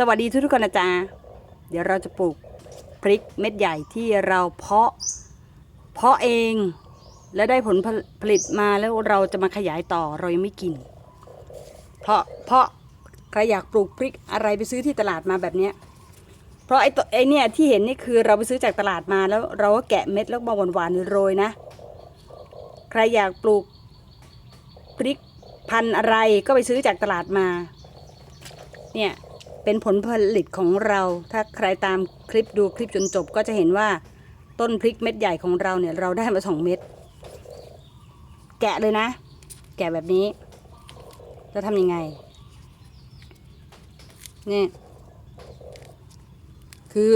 สวัสดีทุกทุกคนนะจ๊ะเดี๋ยวเราจะปลูกพริกเม็ดใหญ่ที่เราเพาะเพาะเองแล้วได้ผลผลิตมาแล้วเราจะมาขยายต่อเรายังไม่กิน เพราะเพราะใครอยากปลูกพริกอะไรไปซื้อที่ตลาดมาแบบเนี้ยเพราะไอ้ตัวไอ้เนี่ยที่เห็นนี่คือเราไปซื้อจากตลาดมาแล้วเราก็แกะเม็ดแล้วมาหวานๆโรยนะ ใครอยากปลูกพริกพันธุ์อะไรก็ไปซื้อจากตลาดมา เป็นผลผลิตของเรา ถ้าใครตามคลิปดูคลิปจนจบก็จะเห็นว่าต้นพริกเม็ดใหญ่ของเราเนี่ยเราได้มาสองเม็ด แกะเลยนะ แกะแบบนี้ จะทำยังไง นี่ คือ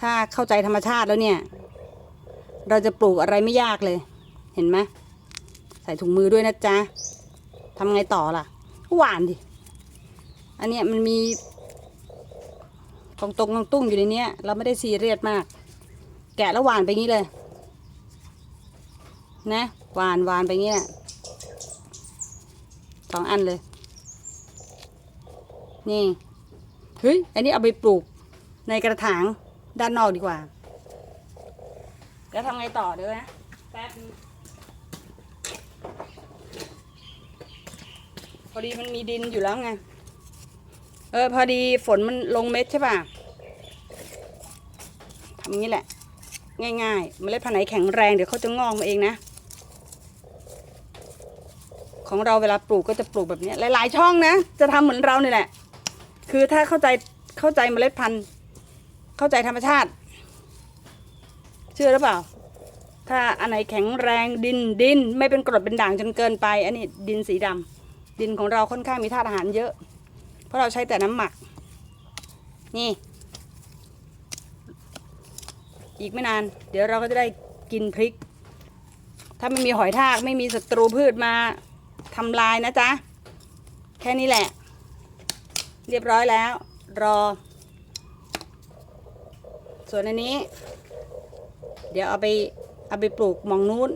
ถ้าเข้าใจธรรมชาติแล้วเนี่ย เราจะปลูกอะไรไม่ยากเลย เห็นไหมใส่ถุงมือด้วยนะจ๊ะทำไงต่อล่ะ หวานดิ อันเนี้ยมันมีตรงตรงๆตุ้งอยู่ในเนี้ย เราไม่ได้ซีเรียสมาก แกะแล้วหวานไปงี้เลย นะหวานหวานไปงี้แหละสองอันเลย นี่เฮ้ยอันนี้เอาไปปลูกในกระถางด้านนอกดีกว่า แล้วทำไงต่อเดี๋ยวนะแป๊บพอดีมันมีดินอยู่แล้วไง เออพอดีฝนมันลงเม็ดใช่ป่ะทำงี้แหละ ง่ายๆเมล็ดพันธุ์ไหนแข็งแรงเดี๋ยวเขาจะงอกมาเองนะ ของเราเวลาปลูกก็จะปลูกแบบนี้หลาย ๆ ช่องนะ จะทำเหมือนเรานี่แหละ คือถ้าเข้าใจเข้าใจเมล็ดพันธุ์ เข้าใจธรรมชาติ เชื่อหรือเปล่า ถ้าอันไหนแข็งแรงดินดิน ไม่เป็นกรดเป็นด่างจนเกินไป อันนี้ดินสีดำดินของเราค่อนข้างมีธาตุอาหารเยอะ เพราะเราใช้แต่น้ำหมัก นี่ อีกไม่นาน เดี๋ยวเราก็จะได้กินพริก ถ้าไม่มีหอยทากไม่มีศัตรูพืชมาทำลายนะจ๊ะ แค่นี้แหละ เรียบร้อยแล้ว รอ ส่วนอันนี้ เดี๋ยวเอาไปเอาไปปลูกมองนู้น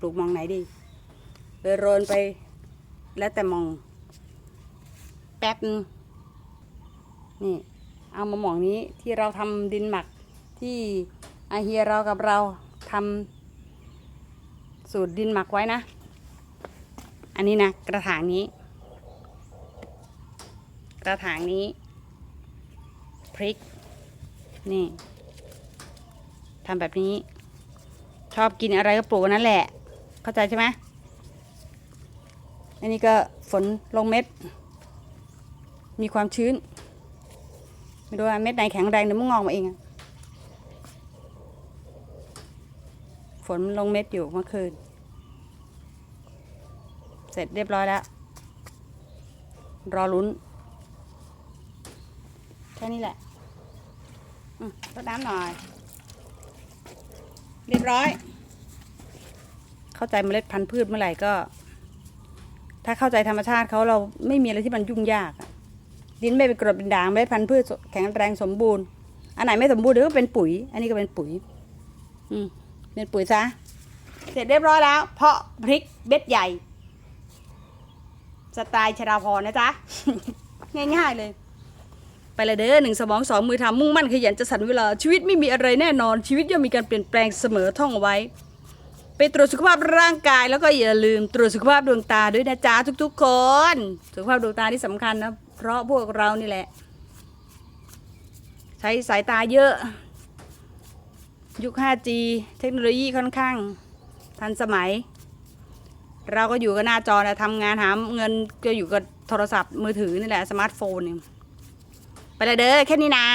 ปลูกมองไหนดี ไปโรนไปแล้วแต่มอง แป๊บนึงนี่ เอามาหมองนี้ที่เราทำดินหมักที่อาเฮียเรากับเราทำสูตรดินหมักไว้นะ อันนี้นะ กระถางนี้ กระถางนี้ พริก นี่ทำแบบนี้ ชอบกินอะไรก็ปลูกนั่นแหละ เข้าใจใช่ไหมอันนี้ก็ฝนลงเม็ด มีความชื้น ไม่รู้ว่าเม็ดไหนแข็งแรงเดี๋ยวมันงอกมาเองฝนลงเม็ดอยู่เมื่อคืน เสร็จเรียบร้อยแล้ว รอลุ้น แค่นี้แหละรดน้ำหน่อย เรียบร้อย เข้าใจเมล็ดพันธุ์พืชเมื่อไหร่ก็ ถ้าเข้าใจธรรมชาติเขาเราไม่มีอะไรที่มันยุ่งยากอะ ดินไม่เป็นกรดเป็นด่างเมล็ดพันธุ์พืชแข็งแรงสมบูรณ์ อันไหนไม่สมบูรณ์เดี๋ยวก็เป็นปุ๋ย อันนี้ก็เป็นปุ๋ย อืมเป็นปุ๋ยซะ เสร็จเรียบร้อยแล้ว เพาะพริกเบ็ดใหญ่ สไตล์ชราพรนะจ๊ะ ง่ายๆเลย ไปเลยเด้อหนึ่งสมองสองมือทำมุ่งมั่นขยันจะสันเวลา ชีวิตไม่มีอะไรแน่นอน ชีวิตย่อมมีการเปลี่ยนแปลงเสมอท่องเอาไว้ ไปตรวจสุขภาพร่างกายแล้วก็อย่าลืม ตรวจสุขภาพดวงตาด้วยนะจ๊ะทุก ๆ คน สุขภาพดวงตาที่สำคัญนะ เพราะพวกเรานี่แหละ ใช้สายตาเยอะ ยุค 5G เทคโนโลยีค่อนข้าง ทันสมัย เราก็อยู่กับหน้าจอนะทำงานหาเงินก็อยู่กับโทรศัพท์มือถือนี่แหละ สมาร์ทโฟนเนี่ยไปเลยเด้อแค่นี้นะ